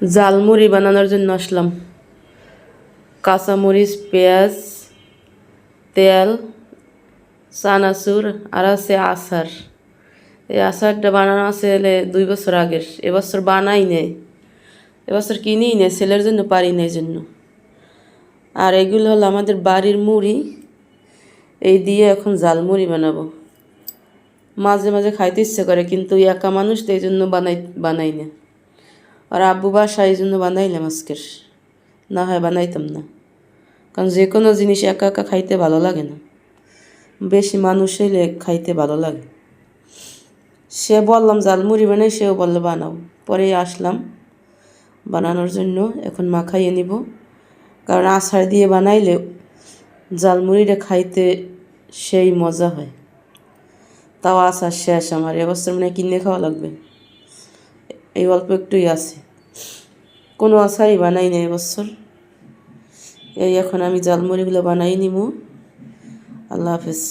জালমুড়ি বানানোর জন্য আসলাম। কাঁচামরিচ, পেঁয়াজ, তেল, চানাচুর, আর আছে আচার। এই আচারটা বানানো আছে এলে দুই বছর আগের। এবছর বানাই নেই। এবছর কিনেই নেই, ছেলের জন্য পারি না এই জন্য। আর এগুলো হলো আমাদের বাড়ির মুড়ি। এই দিয়ে এখন জালমুড়ি বানাবো। মাঝে মাঝে খাইতে ইচ্ছে করে, কিন্তু একা মানুষ তো এই জন্য বানাই বানাই না। আর আব্বু বাসা এই জন্য বানাইলাম আজকের না হয় বানাইতাম না কারণ যে কোনো জিনিস একা একা খাইতে ভালো লাগে না বেশি মানুষ হইলে খাইতে ভালো লাগে সে বললাম জালমুড়ি বানাই সেও বলল বানাও পরে আসলাম বানানোর জন্য এখন মাখাইয়ে নিব কারণ আচার দিয়ে বানাইলে জালমুড়িটা খাইতে সেই মজা হয় তাও আচার শেষ আমার এবছর মানে কিনে খাওয়া লাগবে এই অল্প একটুই আছে। কোনো আচারই বানাই না এবছর এই এখন আমি জালমুড়িগুলো বানাই নিব। আল্লাহ হাফেজ।